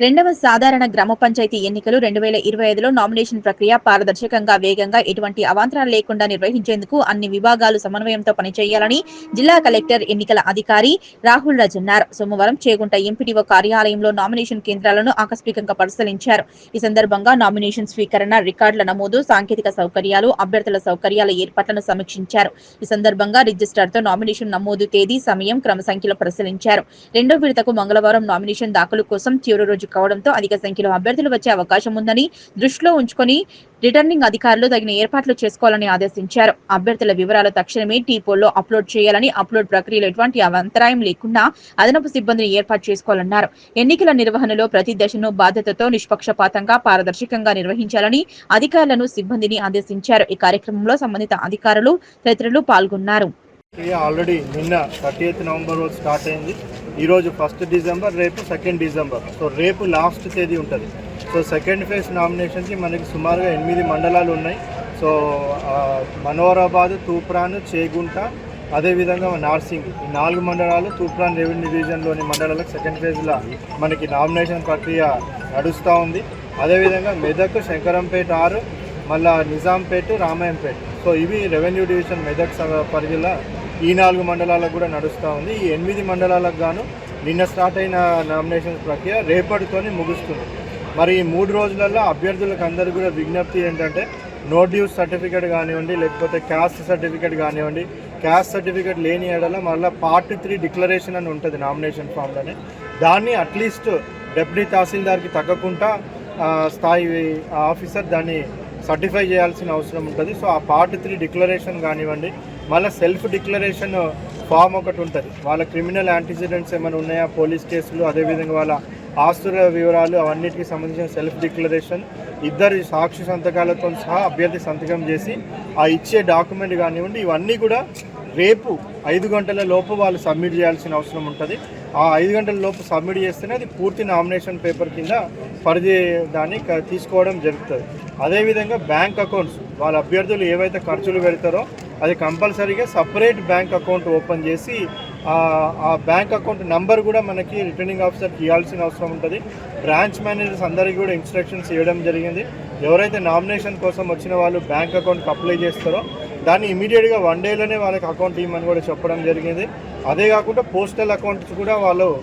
రెండవ సాధారణ గ్రామ పంచాయతీ ఎన్నికలు రెండు వేల ఇరవై ఐదులో నామినేషన్ ప్రక్రియ పారదర్శకంగా వేగంగా ఎటువంటి అవాంతరాలు లేకుండా నిర్వహించేందుకు అన్ని విభాగాలు సమన్వయంతో పనిచేయాలని జిల్లా కలెక్టర్ ఎన్నికల అధికారి రాహుల్ రాజ్ అన్నారు. సోమవారం చేగుంట ఎంపీడీఓ కార్యాలయంలో నామినేషన్ కేంద్రాలను ఆకస్మికంగా పరిశీలించారు. ఈ సందర్భంగా నామినేషన్ స్వీకరణ రికార్డుల నమోదు సాంకేతిక సౌకర్యాలు అభ్యర్థుల సౌకర్యాల ఏర్పాట్లను సమీక్షించారు. ఈ సందర్భంగా రిజిస్టార్తో నామినేషన్ నమోదు తేదీ సమయం క్రమ సంఖ్యలో పరిశీలించారు. రెండో విడతకు మంగళవారం నామినేషన్ దాఖలు కోసం చివరి రోజు కావడంతో అధిక సంఖ్యలో అభ్యర్థులు వచ్చే అవకాశం ఉందని దృష్టిలో ఉంచుకొని రిటర్నింగ్ అధికారులు తగిన ఏర్పాట్లు చేసుకోవాలని ఆదేశించారు. అభ్యర్థుల వివరాలు తక్షణమే టీపోల్లో అప్లోడ్ చేయాలని అప్లోడ్ ప్రక్రియలో ఎటువంటి అంతరాయం లేకుండా అదనపు సిబ్బందిని ఏర్పాటు చేసుకోవాలన్నారు. ఎన్నికల నిర్వహణలో ప్రతి దశను బాధ్యతతో నిష్పక్షపాతంగా పారదర్శకంగా నిర్వహించాలని అధికారులను సిబ్బందిని ఆదేశించారు. ఈ కార్యక్రమంలో సంబంధిత అధికారులు తదితరులు పాల్గొన్నారు. ఆల్రెడీ నిన్న థర్టీ ఎయిత్ నవంబర్ రోజు స్టార్ట్ అయింది. ఈరోజు ఫస్ట్ డిసెంబర్ రేపు సెకండ్ డిసెంబర్. సో రేపు లాస్ట్ తేదీ ఉంటుంది. సో సెకండ్ ఫేజ్ నామినేషన్కి మనకి సుమారుగా ఎనిమిది మండలాలు ఉన్నాయి. సో మనోహరాబాద్ తూప్రాన్ చేగుంట అదేవిధంగా నార్సింగ్. ఈ నాలుగు మండలాలు తూప్రాన్ రెవెన్యూ డివిజన్లోని మండలాలకు సెకండ్ ఫేజ్లో మనకి నామినేషన్ ప్రక్రియ నడుస్తూ ఉంది. అదేవిధంగా మెదక్ శంకరంపేట ఆరు మళ్ళా నిజాంపేట రామాయంపేట. సో ఇవి రెవెన్యూ డివిజన్ మెదక్ స- పరిధిలో ఈ నాలుగు మండలాలకు కూడా నడుస్తూ ఉంది. ఈ ఎనిమిది మండలాలకు గాను నిన్న స్టార్ట్ అయిన నామినేషన్ ప్రక్రియ రేపటితోనే ముగుస్తుంది. మరి ఈ మూడు రోజులలో అభ్యర్థులకు అందరూ కూడా విజ్ఞప్తి ఏంటంటే నో డ్యూస్ సర్టిఫికేట్ కానివ్వండి లేకపోతే క్యాస్ట్ సర్టిఫికేట్ కానివ్వండి క్యాస్ట్ సర్టిఫికేట్ లేని ఏడల మళ్ళీ పార్ట్ త్రీ డిక్లరేషన్ అని ఉంటుంది నామినేషన్ ఫామ్లోనే దాన్ని అట్లీస్ట్ డెప్యూటీ తహసీల్దార్కి తగ్గకుండా ఆ, స్థాయి ఆఫీసర్ దాన్ని సర్టిఫై చేయాల్సిన అవసరం ఉంటుంది. సో ఆ పార్ట్ త్రీ డిక్లరేషన్ కానివ్వండి మళ్ళీ సెల్ఫ్ డిక్లరేషన్ ఫామ్ ఒకటి ఉంటుంది. వాళ్ళ క్రిమినల్ యాంటిసిడెంట్స్ ఏమైనా ఉన్నాయా? పోలీస్ కేసులు అదేవిధంగా వాళ్ళ ఆస్తుల వివరాలు అవన్నిటికి సంబంధించిన సెల్ఫ్ డిక్లరేషన్ ఇద్దరు సాక్షి సంతకాలతో సహా అభ్యర్థి సంతకం చేసి ఆ ఇచ్చే డాక్యుమెంట్ కానివ్వండి ఇవన్నీ కూడా రేపు ఐదు గంటల లోపు వాళ్ళు సబ్మిట్ చేయాల్సిన అవసరం ఉంటుంది. ఆ ఐదు గంటల లోపు సబ్మిట్ చేస్తేనే అది పూర్తి నామినేషన్ పేపర్ కింద పరిధి దాన్ని తీసుకోవడం జరుగుతుంది. అదేవిధంగా బ్యాంక్ అకౌంట్స్ వాళ్ళ అభ్యర్థులు ఏవైతే ఖర్చులు పెడతారో అది కంపల్సరీగా సపరేట్ బ్యాంక్ అకౌంట్ ఓపెన్ చేసి ఆ- బ్యాంక్ అకౌంట్ నెంబర్ కూడా మనకి రిటర్నింగ్ ఆఫీసర్కి ఇవ్వాల్సిన అవసరం ఉంటుంది. బ్రాంచ్ మేనేజర్స్ అందరికీ కూడా ఇన్స్ట్రక్షన్స్ ఇవ్వడం జరిగింది. ఎవరైతే నామినేషన్ కోసం వచ్చిన వాళ్ళు బ్యాంక్ అకౌంట్కి అప్లై చేస్తారో దాన్ని ఇమీడియట్గా వన్ డేలోనే వాళ్ళకి అకౌంట్ ఇవ్వమని కూడా చెప్పడం జరిగింది. అదే కాకుండా పోస్టల్ అకౌంట్స్ కూడా వాళ్ళు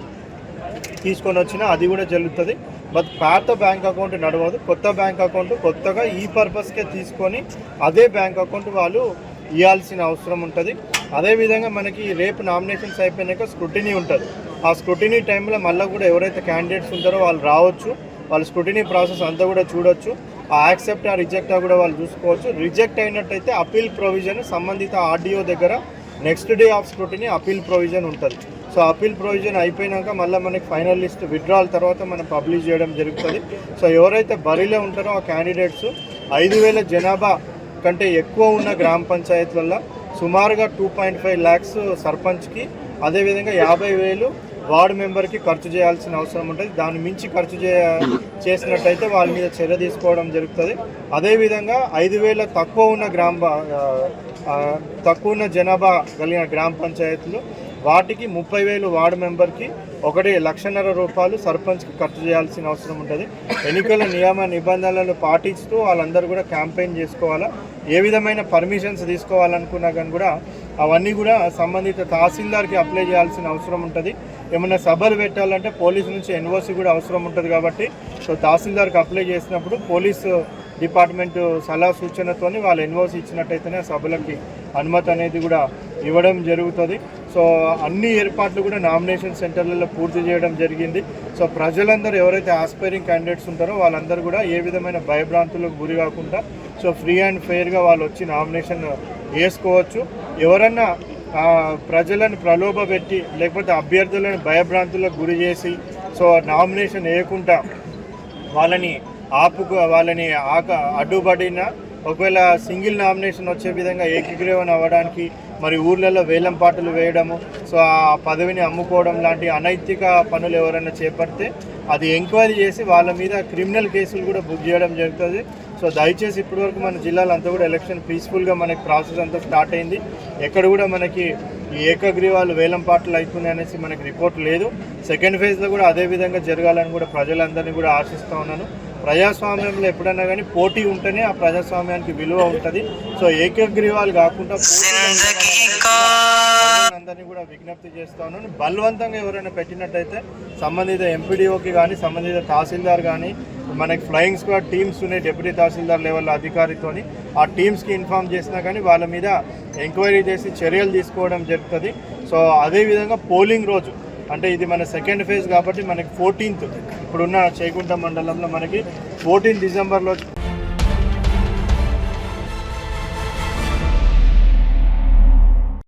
తీసుకొని వచ్చినా అది కూడా జరుగుతుంది. బట్ పాత బ్యాంక్ అకౌంట్ నడవదు. కొత్త బ్యాంక్ అకౌంట్ కొత్తగా ఈ పర్పస్కే తీసుకొని అదే బ్యాంక్ అకౌంట్ వాళ్ళు ఇవ్వాల్సిన అవసరం ఉంటుంది. అదేవిధంగా మనకి రేపు నామినేషన్స్ అయిపోయినాక స్క్రూటినీ ఉంటుంది. ఆ స్క్రూటినీ టైంలో మళ్ళీ కూడా ఎవరైతే క్యాండిడేట్స్ ఉంటారో వాళ్ళు రావచ్చు. వాళ్ళ స్క్రూటినీ ప్రాసెస్ అంతా కూడా చూడొచ్చు. ఆ యాక్సెప్ట్ ఆ రిజెక్ట్ కూడా వాళ్ళు చూసుకోవచ్చు. రిజెక్ట్ అయినట్టయితే అపీల్ ప్రొవిజన్ సంబంధిత ఆర్డీఓ దగ్గర next day of scrutiny appeal provision ఉంటుంది. సో అపీల్ ప్రొవిజన్ అయిపోయినాక మళ్ళీ మనకి ఫైనల్ లిస్ట్ విత్డ్రాల్ తర్వాత మనం పబ్లిష్ చేయడం జరుగుతుంది. సో ఎవరైతే బరిలో ఉంటారో ఆ క్యాండిడేట్స్ ఐదు వేల జనాభా కంటే ఎక్కువ ఉన్న గ్రామ పంచాయతీలలో సుమారుగా టూ పాయింట్ ఫైవ్ ల్యాక్స్ సర్పంచ్కి అదేవిధంగా యాభై వేలు వార్డు మెంబర్కి ఖర్చు చేయాల్సిన అవసరం ఉంటుంది. దాన్ని మించి ఖర్చు చే చేసినట్టయితే వాళ్ళ మీద చర్య తీసుకోవడం జరుగుతుంది. అదేవిధంగా ఐదు వేల తక్కువ ఉన్న గ్రామ తక్కువ ఉన్న జనాభా కలిగిన గ్రామ పంచాయతీలు వాటికి ముప్పై వేలు వార్డు మెంబర్కి ఒకటి లక్షన్నర రూపాయలు సర్పంచ్కి ఖర్చు చేయాల్సిన అవసరం ఉంటుంది. ఎన్నికల నియమ నిబంధనలను పాటిస్తూ వాళ్ళందరూ కూడా క్యాంపెయిన్ చేసుకోవాలా? ఏ విధమైన పర్మిషన్స్ తీసుకోవాలనుకున్నా కానీ కూడా అవన్నీ కూడా సంబంధిత తహసీల్దార్కి అప్లై చేయాల్సిన అవసరం ఉంటుంది. ఏమైనా సభలు పెట్టాలంటే పోలీసు నుంచి ఎన్ఓసి కూడా అవసరం ఉంటుంది కాబట్టి సో తహసీల్దార్కి అప్లై చేసినప్పుడు పోలీసు డిపార్ట్మెంట్ సలహా సూచనతోని వాళ్ళు ఎన్ఓసి ఇచ్చినట్టయితేనే సభలకి అనుమతి అనేది కూడా ఇవ్వడం జరుగుతుంది. సో అన్ని ఏర్పాట్లు కూడా నామినేషన్ సెంటర్లలో పూర్తి చేయడం జరిగింది. సో ప్రజలందరూ ఎవరైతే ఆస్పైరింగ్ క్యాండిడేట్స్ ఉంటారో వాళ్ళందరూ కూడా ఏ విధమైన భయభ్రాంతులకు గురి కాకుండా సో ఫ్రీ అండ్ ఫెయిర్గా వాళ్ళు వచ్చి నామినేషన్ వేసుకోవచ్చు. ఎవరన్నా ప్రజలను ప్రలోభ పెట్టి లేకపోతే అభ్యర్థులను భయభ్రాంతులకు గురి చేసి సో నామినేషన్ వేయకుండా వాళ్ళని ఆపుకు వాళ్ళని ఆక అడ్డుపడిన ఒకవేళ సింగిల్ నామినేషన్ వచ్చే విధంగా ఏకీగ్రీవన అవ్వడానికి మరి ఊర్లలో వేలం పాటలు వేయడము సో ఆ పదవిని అమ్ముకోవడం లాంటి అనైతిక పనులు ఎవరైనా చేపడితే అది ఎంక్వైరీ చేసి వాళ్ళ మీద క్రిమినల్ కేసులు కూడా బుక్ చేయడం జరుగుతుంది. సో దయచేసి ఇప్పటివరకు మన జిల్లాలో అంతా కూడా ఎలక్షన్ పీస్ఫుల్గా మనకి ప్రాసెస్ అంతా స్టార్ట్ అయింది. ఎక్కడ కూడా మనకి ఈ ఏకగ్రీవాలు వేలం పాటలు అవుతున్నాయి అనేసి మనకి రిపోర్ట్ లేదు. సెకండ్ ఫేజ్లో కూడా అదే విధంగా జరగాలని కూడా ప్రజలందరినీ కూడా ఆశిస్తూ ఉన్నాను. ప్రజాస్వామ్యంలో ఎప్పుడైనా కానీ పోటీ ఉంటేనే ఆ ప్రజాస్వామ్యానికి విలువ ఉంటుంది. సో ఏకగ్రీవాలు కాకుండా అందరినీ కూడా విజ్ఞప్తి చేస్తా ఉన్నాను బలవంతంగా ఎవరైనా పెట్టినట్టయితే సంబంధిత ఎంపీడీఓకి కానీ సంబంధిత తహసీల్దార్ కానీ మనకి ఫ్లయింగ్ స్క్వాడ్ టీమ్స్ ఉన్నాయి డిప్యూటీ తహసీల్దార్ లెవెల్ అధికారితోని ఆ టీమ్స్కి ఇన్ఫామ్ చేసినా కానీ వాళ్ళ మీద ఎంక్వైరీ చేసి చర్యలు తీసుకోవడం జరుగుతుంది. సో అదేవిధంగా పోలింగ్ రోజు అంటే ఇది మన సెకండ్ ఫేజ్ కాబట్టి మనకి ఫోర్టీన్త్ ఇప్పుడున్న చేకుంట మండలంలో మనకి ఫోర్టీన్ డిసెంబర్లో